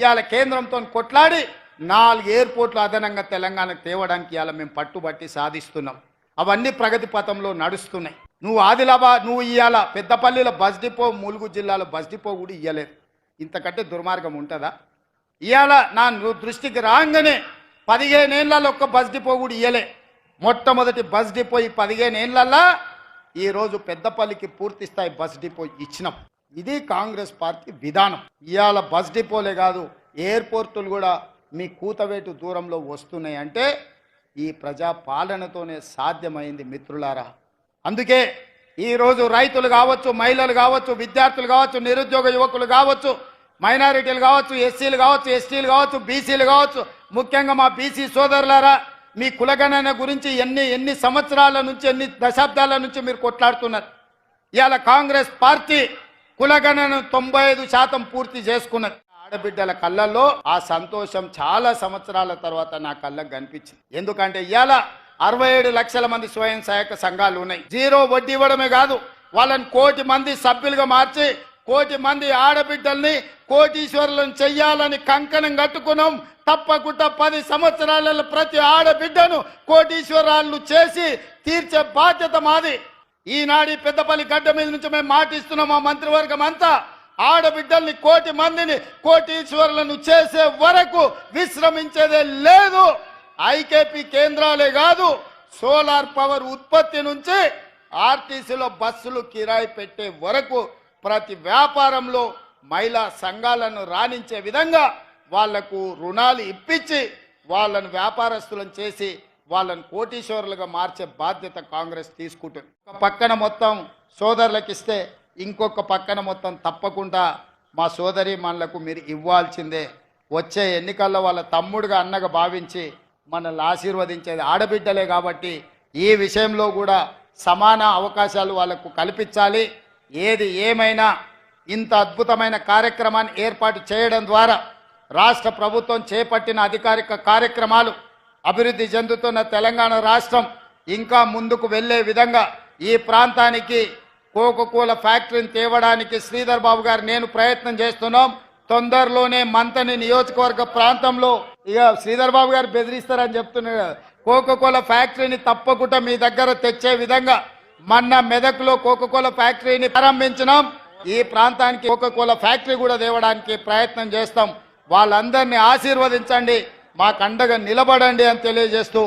ఇవాళ కేంద్రంతో కొట్లాడి నాలుగు ఎయిర్పోర్ట్లు అదనంగా తెలంగాణకు తేవడానికి ఇవాళ మేము పట్టుబట్టి సాధిస్తున్నాం. అవన్నీ ప్రగతి పథంలో నడుస్తున్నాయి. నువ్వు ఆదిలాబాద్ నువ్వు ఇవాళ పెద్దపల్లిలో బస్ డిపో ములుగు జిల్లాలో బస్ డిపో కూడా ఇవ్వలేదు ఇంతకంటే దుర్మార్గం ఉంటుందా? ఇవాళ నా దృష్టికి రాగానే పదిహేనేళ్ళలో ఒక్క బస్ డిపో కూడా ఇవ్వలే మొట్టమొదటి బస్ డిపో ఈ పదిహేనేళ్ళలో ఈరోజు పెద్దపల్లికి పూర్తి స్థాయి బస్ డిపో ఇచ్చినాం. ఇది కాంగ్రెస్ పార్టీ విధానం. ఇవాళ బస్ డిపోలే కాదు ఎయిర్పోర్టులు కూడా మీ కూతవేటు దూరంలో వస్తున్నాయి అంటే ఈ ప్రజా పాలనతోనే సాధ్యమైంది మిత్రులారా. అందుకే ఈరోజు రైతులు కావచ్చు మహిళలు కావచ్చు విద్యార్థులు కావచ్చు నిరుద్యోగ యువకులు కావచ్చు మైనారిటీలు కావచ్చు ఎస్సీలు కావచ్చు ఎస్టీలు కావచ్చు బీసీలు కావచ్చు ముఖ్యంగా మా బీసీ సోదరులారా మీ కులగణన గురించి ఎన్ని ఎన్ని సంవత్సరాల నుంచి ఎన్ని దశాబ్దాల నుంచి మీరు కొట్లాడుతున్నారు. ఇవాళ కాంగ్రెస్ పార్టీ కులగణన తొంభై ఐదు శాతం పూర్తి చేసుకున్నది ఆడబిడ్డల కళ్ళల్లో ఆ సంతోషం చాలా సంవత్సరాల తర్వాత నా కళ్ళకు కనిపించింది. ఎందుకంటే ఇవాళ అరవై ఏడు లక్షల మంది స్వయం సహాయక సంఘాలు ఉన్నాయి. జీరో వడ్డీ ఇవ్వడమే కాదు వాళ్ళని కోటి మంది సభ్యులుగా మార్చి కోటి మంది ఆడబిడ్డల్ని కోటీశ్వరులను చెయ్యాలని కంకణం కట్టుకున్నాం. తప్పకుండా పది సంవత్సరాలలో ప్రతి ఆడబిడ్డను కోటీశ్వరాలు చేసి తీర్చే బాధ్యత మాది. ఈనాడు పెద్దపల్లి గడ్డ మీద నుంచి మేము మాటిస్తున్నాం మా మంత్రివర్గం అంతా. ఆడబిడ్డల్ని కోటి మందిని కోటీశ్వరులను చేసే వరకు విశ్రమించేదే లేదు. ఐకేపీ కేంద్రాలే కాదు సోలార్ పవర్ ఉత్పత్తి నుంచి ఆర్టీసీలో బస్సులు కిరాయి పెట్టే వరకు ప్రతి వ్యాపారంలో మహిళా సంఘాలను రాణించే విధంగా వాళ్ళకు రుణాలు ఇప్పించి వాళ్ళను వ్యాపారస్తులను చేసి వాళ్ళని కోటీశ్వరులుగా మార్చే బాధ్యత కాంగ్రెస్ తీసుకుంటుంది. ఒక పక్కన మొత్తం సోదరులకు ఇస్తే ఇంకొక పక్కన మొత్తం తప్పకుండా మా సోదరి మనలకు మీరు ఇవ్వాల్సిందే. వచ్చే ఎన్నికల్లో వాళ్ళ తమ్ముడుగా అన్నగా భావించి మనల్ని ఆశీర్వదించేది ఆడబిడ్డలే కాబట్టి ఈ విషయంలో కూడా సమాన అవకాశాలు వాళ్ళకు కల్పించాలి. ఏది ఏమైనా ఇంత అద్భుతమైన కార్యక్రమాన్ని ఏర్పాటు చేయడం ద్వారా రాష్ట్ర ప్రభుత్వం చేపట్టిన అధికారిక కార్యక్రమాలు అభివృద్ధి చెందుతున్న తెలంగాణ రాష్ట్రం ఇంకా ముందుకు వెళ్ళే విధంగా ఈ ప్రాంతానికి కోకోకోల ఫ్యాక్టరీని తేవడానికి శ్రీధర్ బాబు గారు నేను ప్రయత్నం చేస్తున్నాం. తొందరలోనే మంతని నియోజకవర్గ ప్రాంతంలో ఇక శ్రీధర్ బాబు గారు బెదిరిస్తారని చెప్తున్నారు కదా. కోకోకోల ఫ్యాక్టరీని తప్పకుండా మీ దగ్గర తెచ్చే విధంగా మొన్న మెదక్లో కోకోకోల ఫ్యాక్టరీని ప్రారంభించినాం. ఈ ప్రాంతానికి కోకోకోల ఫ్యాక్టరీ కూడా తేవడానికి ప్రయత్నం చేస్తాం. వాళ్ళందరినీ ఆశీర్వదించండి. మాకండగా నిలబడండి అని తెలియజేస్తూ